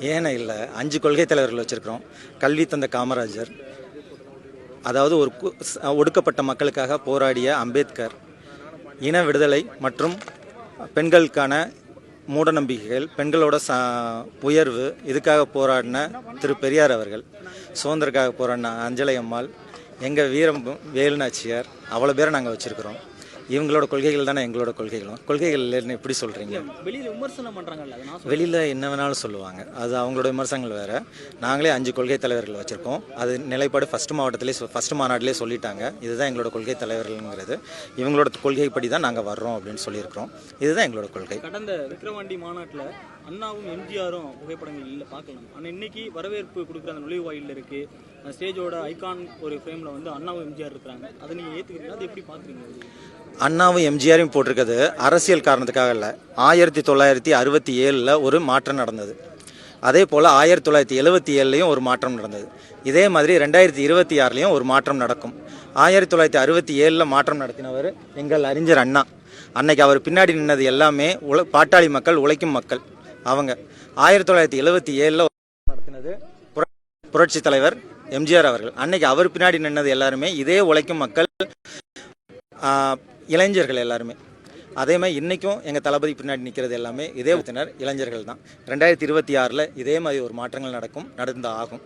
ஏன்னா இல்லை அஞ்சு கொள்கை தலைவர்கள் வச்சுருக்கிறோம். கல்வி தந்த காமராஜர் அதாவது ஒரு கு- ஒடுக்கப்பட்ட மக்களுக்காக போராடிய அம்பேத்கர் இன விடுதலை மற்றும் பெண்களுக்கான மூடநம்பிக்கைகள் பெண்களோட ச உயர்வு இதுக்காக போராடின திரு பெரியார் அவர்கள் சுதந்திரக்காக போராடின அஞ்சலை அம்மாள் எங்கள் வீரம் வேலுநாச்சியார் அவ்வளோ பேரை நாங்கள் வச்சுருக்கிறோம். இவங்களோட கொள்கைகள் தானே எங்களோட கொள்கைகளும். கொள்கைகள் இல்லைன்னு எப்படி சொல்கிறீங்க வெளியில விமர்சனம் நான் வெளியில் என்ன வேணாலும் சொல்லுவாங்க. அது அவங்களோட விமர்சனங்கள் வேறு. நாங்களே அஞ்சு கொள்கை தலைவர்கள் வச்சுருக்கோம். அது நிலைப்பாடு ஃபஸ்ட் மாவட்டத்திலே ஃபஸ்ட் மாநாட்டிலே சொல்லிட்டாங்க. இதுதான் எங்களோட கொள்கை தலைவர்கள்ங்கிறது. இவங்களோட கொள்கைப்படி தான் நாங்கள் வர்றோம் அப்படின்னு சொல்லியிருக்கிறோம். இதுதான் எங்களோட கொள்கை. கடந்த விக்கிரவாண்டி மாநாட்டில் அண்ணாவும் எம்ஜிஆரும் புகைப்படங்கள் இல்லை பார்க்கலாம் ஆனால் இன்னைக்கு வரவேற்பு கொடுக்குற அந்த நுழைவாயில் இருக்கு. அந்த ஸ்டேஜோட ஐகான் ஒரு ஃப்ரேமில் வந்து அண்ணாவும் எம்ஜிஆர் இருக்கிறாங்க. அதை நீங்கள் ஏற்றுக்கிறீங்க அதை எப்படி பார்க்குறீங்க அண்ணாவும் எம்ஜிஆரையும் போட்டிருக்கிறது அரசியல் காரணத்துக்காக இல்லை. ஆயிரத்தி தொள்ளாயிரத்தி அறுபத்தி ஏழில் ஒரு மாற்றம் நடந்தது. அதே போல் ஆயிரத்தி தொள்ளாயிரத்தி எழுபத்தி ஏழுலையும் ஒரு மாற்றம் நடந்தது. இதே மாதிரி ரெண்டாயிரத்தி இருபத்தி ஆறுலையும் ஒரு மாற்றம் நடக்கும். ஆயிரத்தி தொள்ளாயிரத்தி அறுபத்தி ஏழில் மாற்றம் நடத்தினவர் எங்கள் அறிஞர் அண்ணா. அன்னைக்கு அவர் பின்னாடி நின்னது எல்லாமே உல பாட்டாளி மக்கள் உழைக்கும் மக்கள். அவங்க ஆயிரத்தி தொள்ளாயிரத்தி எழுபத்தி ஏழில் நடத்தினது. புர- புரட்சி தலைவர் எம்ஜிஆர் அவர்கள். அன்னைக்கு அவர் பின்னாடி நின்னது எல்லாருமே இதே உழைக்கும் மக்கள் ஆஹ், இளைஞர்கள் எல்லாருமே. அதே மாதிரி இன்றைக்கும் எங்கள் தளபதி பின்னாடி நிற்கிறது எல்லாமே இதே உத்தினர் இளைஞர்கள் தான். ரெண்டாயிரத்தி இருபத்தி ஆறில் இதே மாதிரி ஒரு மாற்றங்கள் நடக்கும் நடந்து ஆகும்.